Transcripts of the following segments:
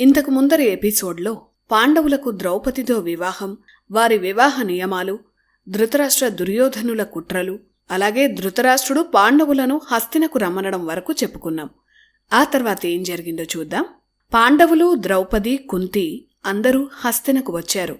ఇంతకు ముందరి ఎపిసోడ్లో పాండవులకు ద్రౌపదితో వివాహం వారి వివాహ నియమాలు ధృతరాష్ట్ర దుర్యోధనుల కుట్రలు అలాగే ధృతరాష్ట్రుడు పాండవులను హస్తినకు రమ్మనడం వరకు చెప్పుకున్నాం. ఆ తర్వాత ఏం జరిగిందో చూద్దాం. పాండవులు ద్రౌపది కుంతి అందరూ హస్తినకు వచ్చారు.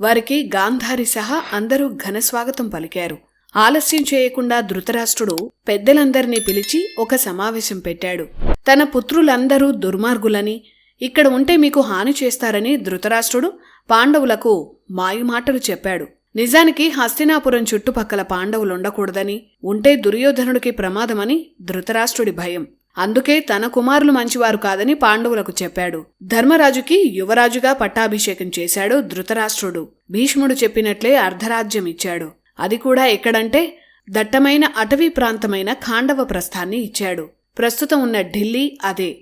వారికి గాంధారి సహా అందరూ ఘనస్వాగతం పలికారు. ఆలస్యం చేయకుండా ధృతరాష్ట్రుడు పెద్దలందరినీ పిలిచి ఒక సమావేశం పెట్టాడు. తన పుత్రులందరూ దుర్మార్గులని ఇక్కడ ఉంటే మీకు హాని చేస్తారని ధృతరాష్ట్రుడు పాండవులకు మాయుమాటలు చెప్పాడు. నిజానికి హస్తినాపురం చుట్టుపక్కల పాండవులుండకూడదని ఉంటే దుర్యోధనుడికి ప్రమాదమని ధృతరాష్ట్రుడి భయం. అందుకే తన కుమారులు మంచివారు కాదని పాండవులకు చెప్పాడు. ధర్మరాజుకి యువరాజుగా పట్టాభిషేకం చేశాడు ధృతరాష్ట్రుడు. భీష్ముడు చెప్పినట్లే అర్ధరాజ్యం ఇచ్చాడు. అది కూడా ఎక్కడంటే దట్టమైన అటవీ ప్రాంతమైన ఖాండవ ప్రస్థాన్ని ఇచ్చాడు. ప్రస్తుతం ఉన్న ఢిల్లీ అదే.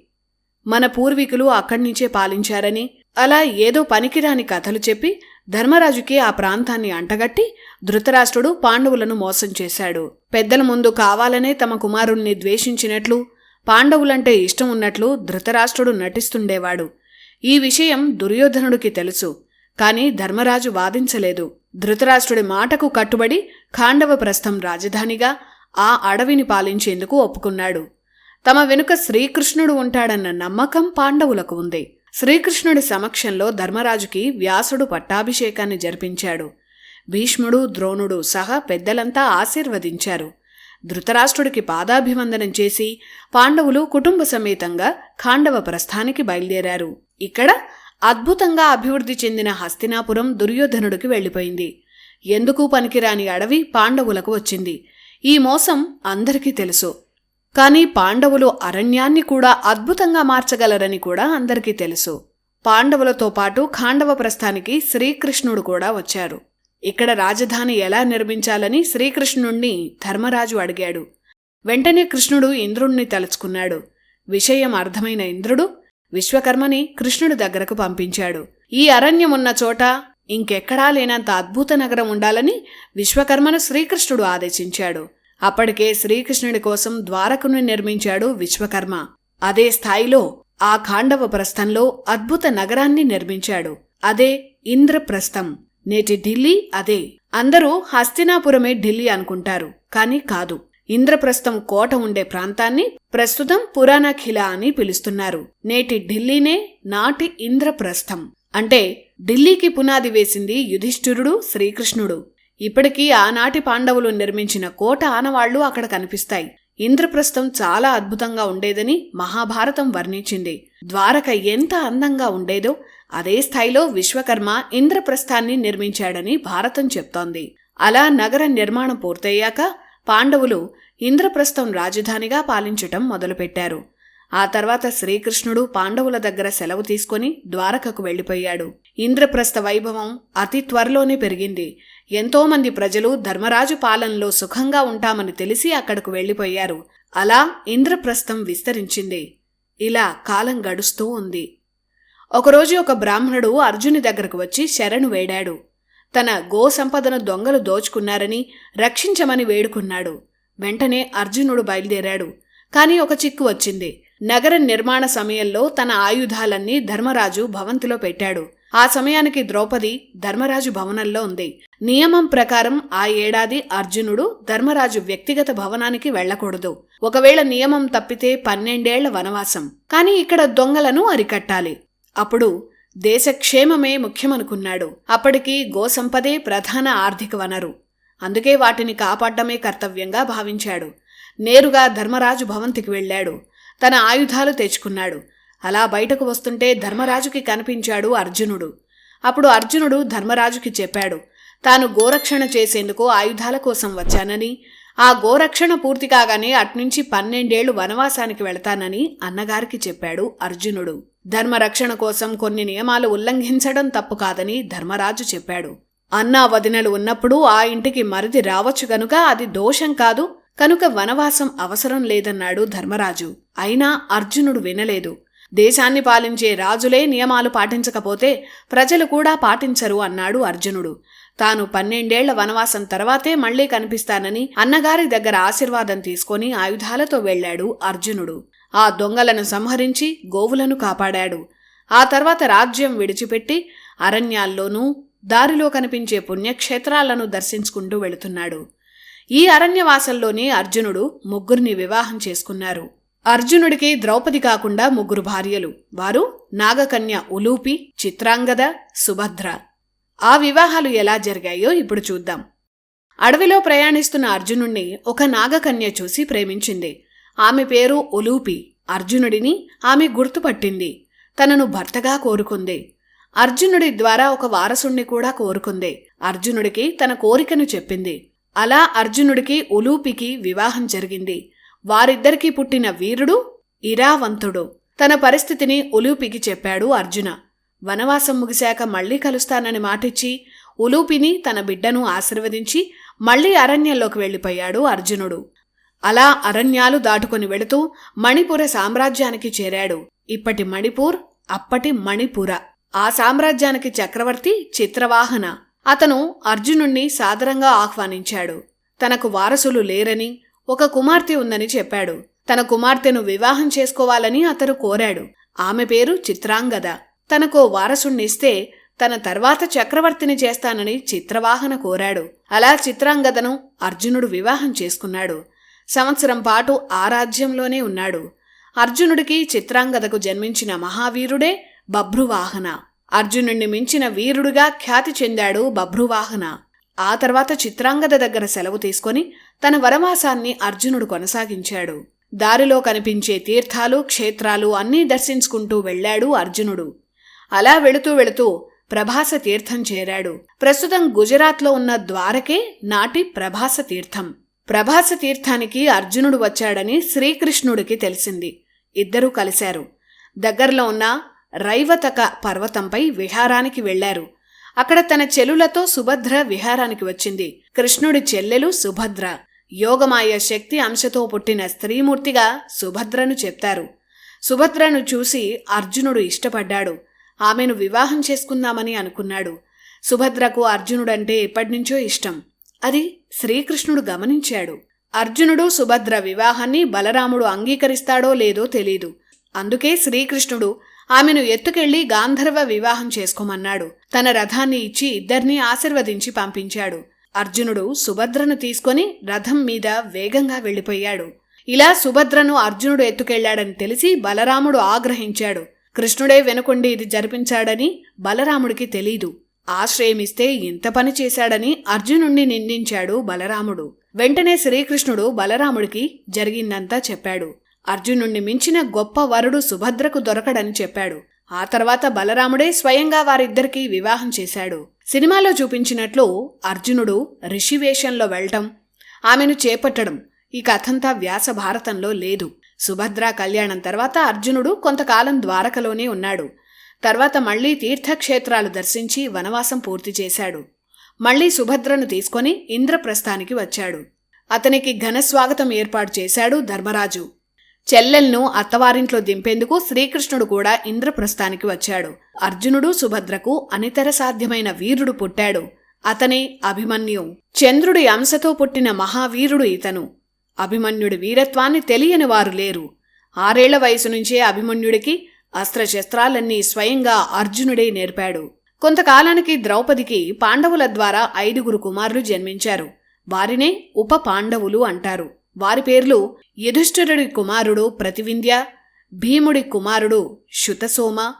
మన పూర్వీకులు అక్కడి నుంచే పాలించారని అలా ఏదో పనికిరాని కథలు చెప్పి ధర్మరాజుకి ఆ ప్రాంతాన్ని అంటగట్టి ధృతరాష్ట్రుడు పాండవులను మోసం చేశాడు. పెద్దల ముందు కావాలనే తమ కుమారుణ్ణి ద్వేషించినట్లు పాండవులంటే ఇష్టం ఉన్నట్లు ధృతరాష్ట్రుడు నటిస్తుండేవాడు. ఈ విషయం దుర్యోధనుడికి తెలుసు కాని ధర్మరాజు వాదించలేదు. ధృతరాష్ట్రుడి మాటకు కట్టుబడి ఖాండవ ప్రస్థం రాజధానిగా ఆ అడవిని పాలించేందుకు ఒప్పుకున్నాడు. తమ వెనుక శ్రీకృష్ణుడు ఉంటాడన్న నమ్మకం పాండవులకు ఉంది. శ్రీకృష్ణుడి సమక్షంలో ధర్మరాజుకి వ్యాసుడు పట్టాభిషేకాన్ని జరిపించాడు. భీష్ముడు ద్రోణుడు సహా పెద్దలంతా ఆశీర్వదించారు. ధృతరాష్ట్రుడికి పాదాభివందనం చేసి పాండవులు కుటుంబ సమేతంగా ఖాండవ ప్రస్థానికి బయలుదేరారు. ఇక్కడ అద్భుతంగా అభివృద్ధి చెందిన హస్తినాపురం దుర్యోధనుడికి వెళ్ళిపోయింది. ఎందుకు పనికిరాని అడవి పాండవులకు వచ్చింది. ఈ మోసం అందరికీ తెలుసు. కానీ పాండవులు అరణ్యాన్ని కూడా అద్భుతంగా మార్చగలరని కూడా అందరికీ తెలుసు. పాండవులతో పాటు ఖాండవ ప్రస్థానికి శ్రీకృష్ణుడు కూడా వచ్చారు. ఇక్కడ రాజధాని ఎలా నిర్మించాలని శ్రీకృష్ణుణ్ణి ధర్మరాజు అడిగాడు. వెంటనే కృష్ణుడు ఇంద్రుణ్ణి తలుచుకున్నాడు. విషయం అర్థమైన ఇంద్రుడు విశ్వకర్మని కృష్ణుడి దగ్గరకు పంపించాడు. ఈ అరణ్యం ఉన్న చోట ఇంకెక్కడా లేనంత అద్భుత నగరం ఉండాలని విశ్వకర్మను శ్రీకృష్ణుడు ఆదేశించాడు. అప్పటికే శ్రీకృష్ణుడి కోసం ద్వారకుని నిర్మించాడు విశ్వకర్మ. అదే స్థాయిలో ఆ ఖాండవ ప్రస్థంలో అద్భుత నగరాన్ని నిర్మించాడు. అదే ఇంద్రప్రస్థం. నేటి ఢిల్లీ అదే. అందరూ హస్తినాపురమే ఢిల్లీ అనుకుంటారు కాని కాదు. ఇంద్రప్రస్థం కోట ఉండే ప్రాంతాన్ని ప్రస్తుతం పురాణఖిలా అని పిలుస్తున్నారు. నేటి ఢిల్లీనే నాటి ఇంద్రప్రస్థం. అంటే ఢిల్లీకి పునాది వేసింది యుధిష్ఠిరుడు శ్రీకృష్ణుడు. ఇప్పటికీ ఆనాటి పాండవులు నిర్మించిన కోట ఆనవాళ్ళు అక్కడ కనిపిస్తాయి. ఇంద్రప్రస్థం చాలా అద్భుతంగా ఉండేదని మహాభారతం వర్ణించింది. ద్వారక ఎంత అందంగా ఉండేదో అదే స్థాయిలో విశ్వకర్మ ఇంద్రప్రస్థాన్ని నిర్మించాడని భారతం చెప్తోంది. అలా నగర నిర్మాణం పూర్తయ్యాక పాండవులు ఇంద్రప్రస్థం రాజధానిగా పాలించటం మొదలుపెట్టారు. ఆ తర్వాత శ్రీకృష్ణుడు పాండవుల దగ్గర సెలవు తీసుకుని ద్వారకకు వెళ్ళిపోయాడు ఇంద్రప్రస్థ వైభవం అతి త్వరలోనే పెరిగింది. ఎంతోమంది ప్రజలు ధర్మరాజు పాలనలో సుఖంగా ఉంటామని తెలిసి అక్కడకు వెళ్ళిపోయారు అలా ఇంద్రప్రస్థం విస్తరించింది. ఇలా కాలం గడుస్తూ ఉంది. ఒకరోజు ఒక బ్రాహ్మణుడు అర్జుని దగ్గరకు వచ్చి శరణు వేడాడు. తన గో సంపదను దొంగలు దోచుకున్నారని రక్షించమని వేడుకున్నాడు. వెంటనే అర్జునుడు బయలుదేరాడు. కానీ ఒక చిక్కు వచ్చింది. నగర నిర్మాణ సమయంలో తన ఆయుధాలన్నీ ధర్మరాజు భవంతిలో పెట్టాడు. ఆ సమయానికి ద్రౌపది ధర్మరాజు భవనంలో ఉంది. నియమం ప్రకారం ఆ ఏడాది అర్జునుడు ధర్మరాజు వ్యక్తిగత భవనానికి వెళ్ళకూడదు ఒకవేళ నియమం తప్పితే పన్నెండేళ్ళ వనవాసం. కాని ఇక్కడ దొంగలను అరికట్టాలి. అప్పుడు దేశక్షేమమే ముఖ్యమనుకున్నాడు. అప్పటికి గోసంపదే ప్రధాన ఆర్థిక వనరు. అందుకే వాటిని కాపాడ్డమే కర్తవ్యంగా భావించాడు. నేరుగా ధర్మరాజు భవంతికి వెళ్ళాడు. తన ఆయుధాలు తెచ్చుకున్నాడు. అలా బయటకు వస్తుంటే ధర్మరాజుకి కనిపించాడు అర్జునుడు. అప్పుడు అర్జునుడు ధర్మరాజుకి చెప్పాడు తాను గోరక్షణ చేసేందుకు ఆయుధాల కోసం వచ్చానని ఆ గోరక్షణ పూర్తి కాగానే అట్నుంచి పన్నెండేళ్ళు వనవాసానికి వెళతానని అన్నగారికి చెప్పాడు అర్జునుడు. ధర్మరక్షణ కోసం కొన్ని నియమాలు ఉల్లంఘించడం తప్పు కాదని ధర్మరాజు చెప్పాడు. అన్నా వదినలు ఉన్నప్పుడు ఆ ఇంటికి మరిది రావచ్చు గనుక అది దోషం కాదు కనుక వనవాసం అవసరం లేదన్నాడు ధర్మరాజు. అయినా అర్జునుడు వినలేదు. దేశాన్ని పాలించే రాజులే నియమాలు పాటించకపోతే ప్రజలు కూడా పాటించరు అన్నాడు అర్జునుడు. తాను పన్నెండేళ్ళ వనవాసం తర్వాతే మళ్ళీ కనిపిస్తానని అన్నగారి దగ్గర ఆశీర్వాదం తీసుకొని ఆయుధాలతో వెళ్ళాడు అర్జునుడు. ఆ దొంగలను సంహరించి గోవులను కాపాడాడు. ఆ తర్వాత రాజ్యం విడిచిపెట్టి అరణ్యాల్లోనూ దారిలో కనిపించే పుణ్యక్షేత్రాలను దర్శించుకుంటూ వెళుతున్నాడు. ఈ అరణ్యవాసంలోనే అర్జునుడు ముగ్గురిని వివాహం చేసుకున్నారు. అర్జునుడికి ద్రౌపది కాకుండా ముగ్గురు భార్యలు. వారు నాగకన్య ఉలూపి చిత్రాంగద సుభద్ర. ఆ వివాహాలు ఎలా జరిగాయో ఇప్పుడు చూద్దాం. అడవిలో ప్రయాణిస్తున్న అర్జునుణ్ణి ఒక నాగకన్య చూసి ప్రేమించింది. ఆమె పేరు ఉలూపి. అర్జునుడిని ఆమె గుర్తుపట్టింది. తనను భర్తగా కోరుకుంది. అర్జునుడి ద్వారా ఒక వారసుణ్ణి కూడా కోరుకుంది. అర్జునుడికి తన కోరికను చెప్పింది. అలా అర్జునుడికి ఉలూపికి వివాహం జరిగింది. వారిద్దరికీ పుట్టిన వీరుడు ఇరావంతుడు. తన పరిస్థితిని ఉలూపికి చెప్పాడు అర్జున. వనవాసం ముగిశాక మళ్ళీ కలుస్తానని మాటిచ్చి ఉలూపిని తన బిడ్డను ఆశీర్వదించి మళ్ళీ అరణ్యంలోకి వెళ్ళిపోయాడు అర్జునుడు. అలా అరణ్యాలు దాటుకొని వెళుతూ మణిపుర సామ్రాజ్యానికి చేరాడు. ఇప్పటి మణిపూర్ అప్పటి మణిపుర. ఆ సామ్రాజ్యానికి చక్రవర్తి చిత్రవాహన. అతను అర్జునుణ్ణి సాదరంగా ఆహ్వానించాడు. తనకు వారసులు లేరని ఒక కుమార్తె ఉందని చెప్పాడు. తన కుమార్తెను వివాహం చేసుకోవాలని అతను కోరాడు. ఆమె పేరు చిత్రాంగద. తనకో వారసుణ్ణిస్తే తన తర్వాత చక్రవర్తిని చేస్తానని చిత్రవాహన కోరాడు. అలా చిత్రాంగదను అర్జునుడు వివాహం చేసుకున్నాడు. సంవత్సరం పాటు ఆ రాజ్యంలోనే ఉన్నాడు. అర్జునుడికి చిత్రాంగదకు జన్మించిన మహావీరుడే బభ్రువాహన. అర్జునుణ్ణి మించిన వీరుడుగా ఖ్యాతి చెందాడు బభ్రువాహన. ఆ తర్వాత చిత్రాంగద దగ్గర సెలవు తీసుకొని తన వనవాసాన్ని అర్జునుడు కొనసాగించాడు. దారిలో కనిపించే తీర్థాలు క్షేత్రాలు అన్నీ దర్శించుకుంటూ వెళ్ళాడు అర్జునుడు. అలా వెళుతూ వెళుతూ ప్రభాస తీర్థం చేరాడు. ప్రస్తుతం గుజరాత్లో ఉన్న ద్వారకే నాటి ప్రభాస తీర్థం. ప్రభాస తీర్థానికి అర్జునుడు వచ్చాడని శ్రీకృష్ణుడికి తెలిసింది. ఇద్దరూ కలిశారు. దగ్గరలో ఉన్న రైవతక పర్వతంపై విహారానికి వెళ్ళారు అక్కడ తన చెలులతో సుభద్ర విహారానికి వచ్చింది. కృష్ణుడి చెల్లెలు సుభద్ర. యోగమాయ శక్తి అంశతో పుట్టిన స్త్రీమూర్తిగా సుభద్రను చెప్తారు. సుభద్రను చూసి అర్జునుడు ఇష్టపడ్డాడు. ఆమెను వివాహం చేసుకుందామని అనుకున్నాడు. సుభద్రకు అర్జునుడంటే ఎప్పటినుంచో ఇష్టం. అది శ్రీకృష్ణుడు గమనించాడు. అర్జునుడు సుభద్ర వివాహాన్ని బలరాముడు అంగీకరిస్తాడో లేదో తెలీదు. అందుకే శ్రీకృష్ణుడు ఆమెను ఎత్తుకెళ్ళి గాంధర్వ వివాహం చేసుకోమన్నాడు. తన రథాన్ని ఇచ్చి ఇద్దర్నీ ఆశీర్వదించి పంపించాడు. అర్జునుడు సుభద్రను తీసుకొని రథం మీద వేగంగా వెళ్ళిపోయాడు. ఇలా సుభద్రను అర్జునుడు ఎత్తుకెళ్ళాడని తెలిసి బలరాముడు ఆగ్రహించాడు. కృష్ణుడే వెనుకొండి ఇది జరిపించాడని బలరాముడికి తెలీదు. ఆశ్రయమిస్తే ఇంత పని చేశాడని అర్జునుణ్ణి నిందించాడు బలరాముడు. వెంటనే శ్రీకృష్ణుడు బలరాముడికి జరిగిందంతా చెప్పాడు. అర్జునుణ్ణి మించిన గొప్ప వరుడు సుభద్రకు దొరకడని చెప్పాడు. ఆ తర్వాత బలరాముడే స్వయంగా వారిద్దరికీ వివాహం చేశాడు. సినిమాలో చూపించినట్లు అర్జునుడు ఋషివేషంలో వెళ్ళటం ఆమెను చేపట్టడం ఈ కథంతా వ్యాస భారతంలో లేదు. సుభద్ర కళ్యాణం తర్వాత అర్జునుడు కొంతకాలం ద్వారకలోనే ఉన్నాడు. తర్వాత మళ్ళీ తీర్థక్షేత్రాలు దర్శించి వనవాసం పూర్తి చేశాడు. మళ్ళీ సుభద్రను తీసుకొని ఇంద్రప్రస్థానికి వచ్చాడు. అతనికి ఘనస్వాగతం ఏర్పాటు చేశాడు ధర్మరాజు. చెల్లెల్ను అత్తవారింట్లో దింపేందుకు శ్రీకృష్ణుడు కూడా ఇంద్రప్రస్థానికి వచ్చాడు. అర్జునుడు సుభద్రకు అనితర సాధ్యమైన వీరుడు పుట్టాడు. అతనే అభిమన్యు. చంద్రుడి అంశతో పుట్టిన మహావీరుడు ఇతను. అభిమన్యుడి వీరత్వాన్ని తెలియని వారు లేరు. ఆరేళ్ళ వయసు నుంచే అభిమన్యుడికి అస్త్రశస్త్రాలన్నీ స్వయంగా అర్జునుడే నేర్పాడు. కొంతకాలానికి ద్రౌపదికి పాండవుల ద్వారా ఐదుగురు కుమారులు జన్మించారు. వారినే ఉప పాండవులు అంటారు. వారి పేర్లు యుధిష్ఠిరుడి కుమారుడు ప్రతివింధ్య భీముడి కుమారుడు శుతసోమ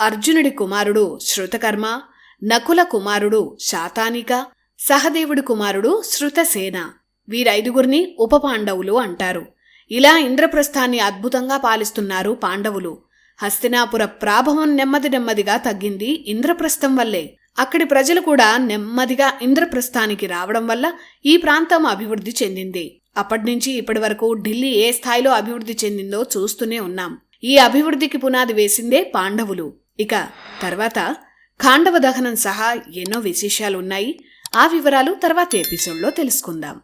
అర్జునుడి కుమారుడు శృతకర్మ నకుల కుమారుడు శాతానిక సహదేవుడి కుమారుడు శృతసేన. వీరైదుగురిని ఉప పాండవులు అంటారు. ఇలా ఇంద్రప్రస్థాన్ని అద్భుతంగా పాలిస్తున్నారు పాండవులు. హస్తినాపుర ప్రాభవం నెమ్మది నెమ్మదిగా తగ్గింది ఇంద్రప్రస్థం వల్లే. అక్కడి ప్రజలు కూడా నెమ్మదిగా ఇంద్రప్రస్థానికి రావడం వల్ల ఈ ప్రాంతం అభివృద్ధి చెందింది. అప్పటినుంచి ఇప్పటి వరకు ఢిల్లీ ఏ స్థాయిలో అభివృద్ధి చెందిందో చూస్తూనే ఉన్నాం. ఈ అభివృద్ధికి పునాది వేసిందే పాండవులు. ఇక తర్వాత ఖాండవ దహనం సహా ఎన్నో విశేషాలున్నాయి. ఆ వివరాలు తర్వాత ఎపిసోడ్లో తెలుసుకుందాం.